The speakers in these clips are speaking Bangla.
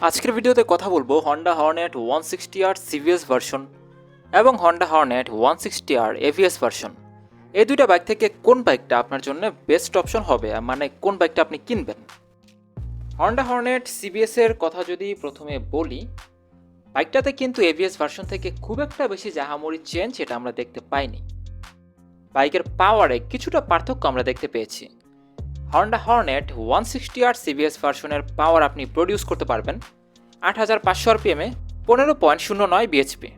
আজকের ভিডিওতে কথা বলব Honda Hornet one sixty R CVS version এবং Honda Hornet one sixty R ABS version এই দুইটা বাইক থেকে কোন বাইকটা আপনার জন্য বেস্ট অপশন হবে? মানে কোন বাইকটা আপনি কিনবেন? হন্ডা হর্নেট সিবিএস এর কথা যদি প্রথমে বলি বাইকটাতে কিন্তু এভিএস ভার্সন থেকে খুব একটা বেশি জাহামরি চেঞ্জ এটা আমরা দেখতে পাইনি। বাইকের পাওয়ারে কিছুটা পার্থক্য আমরা দেখতে পেয়েছি। Honda Hornet one sixty R CBS ভার্সনের পাওয়ার আপনি প্রডিউস করতে পারবেন আট হাজার পাঁচশো আরপিএমে পনেরো পয়েন্ট শূন্য নয় বিএচপি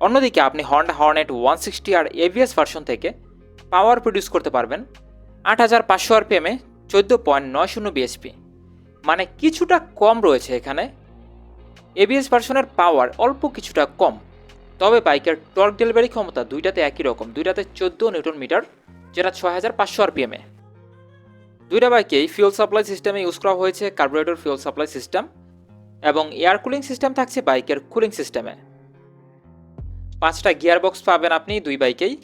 অন্যদিকে আপনি Honda Hornet one sixty R ABS version থেকে পাওয়ার প্রডিউস করতে পারবেন আট হাজার পাঁচশো আরপিএমে চোদ্দ পয়েন্ট নয় শূন্য বিএসপি মানে কিছুটা কম রয়েছে এখানে। এবিএস ভার্সনের পাওয়ার অল্প কিছুটা কম। তবে বাইকের টর্ক ডেলিভারি ক্ষমতা দুইটাতে একই রকম, দুইটাতে চোদ্দ নিউটন মিটার, যেটা ছয় হাজার পাঁচশো আরপিএমে দুইটা বাইকেই ফিউল সাপ্লাই সিস্টেমে ইউজ করা হয়েছে কার্বোরেটর ফিউল সাপ্লাই সিস্টেম এবং এয়ার কুলিং সিস্টেম থাকছে বাইকের কুলিং সিস্টেমে পাঁচটা গিয়ার বক্স পাবেন আপনি দুই বাইকেই।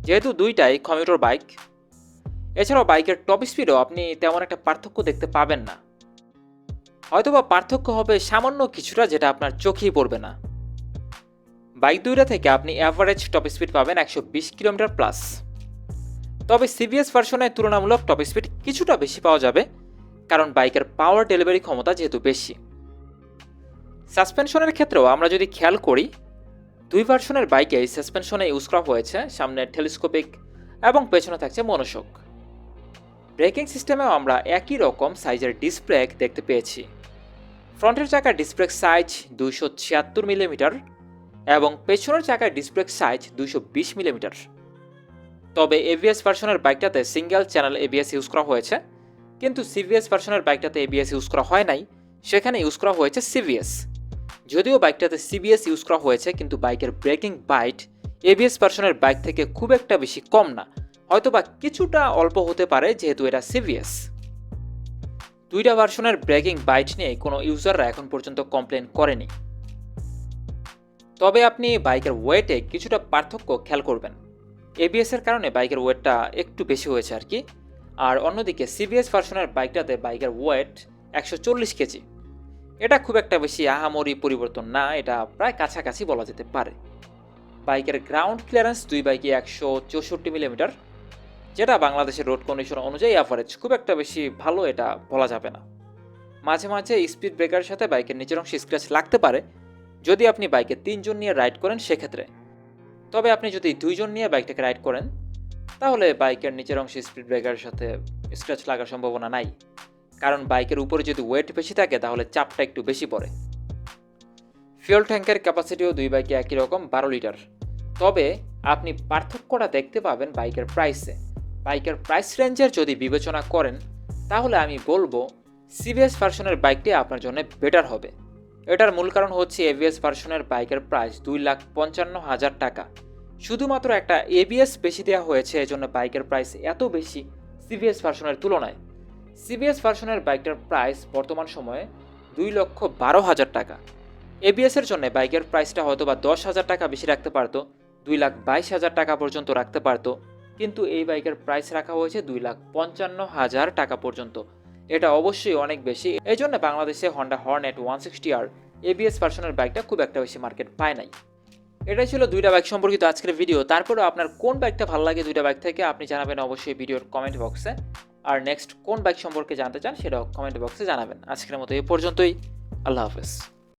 যেহেতু দুইটাই কমিউটার বাইক এছাড়াও বাইকের টপ স্পিডও আপনি তেমন একটা পার্থক্য দেখতে পাবেন না। হয়তোবা পার্থক্য হবে সামান্য কিছুটা যেটা আপনার চোখেই পড়বে না। বাইক দুইটা থেকে আপনি অ্যাভারেজ টপ স্পিড পাবেন একশো বিশ কিলোমিটার প্লাস তবে সিবিএস ভার্সনের তুলনামূলক টপ স্পিড কিছুটা বেশি পাওয়া যাবে, কারণ বাইকের পাওয়ার ডেলিভারি ক্ষমতা যেহেতু বেশি। সাসপেনশনের ক্ষেত্রেও আমরা যদি খেয়াল করি, দুই ভার্সনের বাইকে সাসপেনশনে ইউজ করা হয়েছে, সামনে টেলিস্কোপিক এবং পেছনে থাকছে মনোশক ব্রেকিং সিস্টেমেও আমরা একই রকম সাইজের ব্রেক দেখতে পেয়েছি। ফ্রন্টের চাকার ব্রেক সাইজ দুইশো ছিয়াত্তর মিলিমিটার এবং পেছনের চাকার ব্রেক সাইজ দুইশো বিশ মিলিমিটার তবে এভিএস ভার্সনের বাইকটাতে সিঙ্গেল চ্যানেল এবিএস ইউজ করা হয়েছে। কিন্তু সিভিএস ভার্সনের বাইকটাতে এবিএস ইউজ করা হয় নাই, সেখানে ইউজ করা হয়েছে সিভিএস যদিও বাইকটাতে সিবিএস ইউজ করা হয়েছে, কিন্তু বাইকের ব্রেকিং বাইট এবিএস ভার্সনের বাইক থেকে খুব একটা বেশি কম না। হয়তোবা কিছুটা অল্প হতে পারে, যেহেতু এটা সিভিএস দুইটা ভার্সনের ব্রেকিং বাইট নিয়ে কোনো ইউজাররা এখন পর্যন্ত কমপ্লেন করেনি। তবে আপনি বাইকের ওয়েটে কিছুটা পার্থক্য খেয়াল করবেন। এবিএস এর কারণে বাইকের ওয়েটটা একটু বেশি হয়েছে আর কি। আর অন্যদিকে সিবিএস ভার্সনের বাইকটাতে বাইকের ওয়েট একশো চল্লিশ কেজি। এটা খুব একটা বেশি আহামরি পরিবর্তন না, এটা প্রায় কাছাকাছি বলা যেতে পারে। বাইকের গ্রাউন্ড ক্লিয়ারেন্স দুই বাইকে একশো চৌষট্টি মিলিমিটার যেটা বাংলাদেশের রোড কন্ডিশন অনুযায়ী অ্যাভারেজ খুব একটা বেশি ভালো এটা বলা যাবে না। মাঝে মাঝে স্পিড ব্রেকারের সাথে বাইকের নিচের অংশে স্ক্র্যাচ লাগতে পারে। যদি আপনি বাইকে তিনজন নিয়ে রাইড করেন, সেক্ষেত্রে তবে আপনি যদি দুইজন নিয়ে বাইকটাকে রাইড করেন, তাহলে বাইকের নিচের অংশে স্পিড ব্রেকারের সাথে স্ক্র্যাচ লাগার সম্ভাবনা নাই। কারণ বাইকের উপরে যদি ওয়েট বেশি থাকে, তাহলে চাপটা একটু বেশি পড়ে। ফিউল ট্যাঙ্কের ক্যাপাসিটিও দুই বাইকে একই রকম, বারো লিটার তবে আপনি পার্থক্যটা দেখতে পাবেন বাইকের প্রাইসে বাইকের প্রাইস রেঞ্জের যদি বিবেচনা করেন, তাহলে আমি বলব সিভিএস ভার্সনের বাইকটি আপনার জন্য বেটার হবে। এটার মূল কারণ হচ্ছে এভিএস ভার্সনের বাইকের প্রাইস দুই লাখ পঞ্চান্ন হাজার টাকা। শুধুমাত্র একটা এবিএস বেশি দেওয়া হয়েছে, এজন্য বাইকের প্রাইস এত বেশি সিবিএস ভার্সনের তুলনায়। সিবিএস ভার্সনের বাইকটার প্রাইস বর্তমান সময়ে দুই লক্ষ বারো হাজার টাকা। এবিএসের জন্য বাইকের প্রাইসটা হয়তো বা দশ হাজার টাকা বেশি রাখতে পারতো, দুই লাখ বাইশ হাজার টাকা পর্যন্ত রাখতে পারতো, কিন্তু এই বাইকের প্রাইস রাখা হয়েছে দুই লাখ পঞ্চান্ন হাজার টাকা পর্যন্ত। এটা অবশ্যই অনেক বেশি। এই জন্য বাংলাদেশে Honda Hornet one sixty R ABS ভার্সনের বাইকটা খুব একটা বেশি মার্কেট পায় নাই। এটাই ছিল দুইটা বাইক সম্পর্কিত আজকের ভিডিও তারপরেও আপনার কোন বাইকটা ভালো লাগে দুইটা বাইক থেকে, আপনি জানাবেন অবশ্যই ভিডিওর কমেন্ট বক্সে আর নেক্সট কোন বাইক সম্পর্কে জানতে চান, সেটাও কমেন্ট বক্সে জানাবেন। আজকের মতো এ পর্যন্তই। আল্লাহ হাফেজ।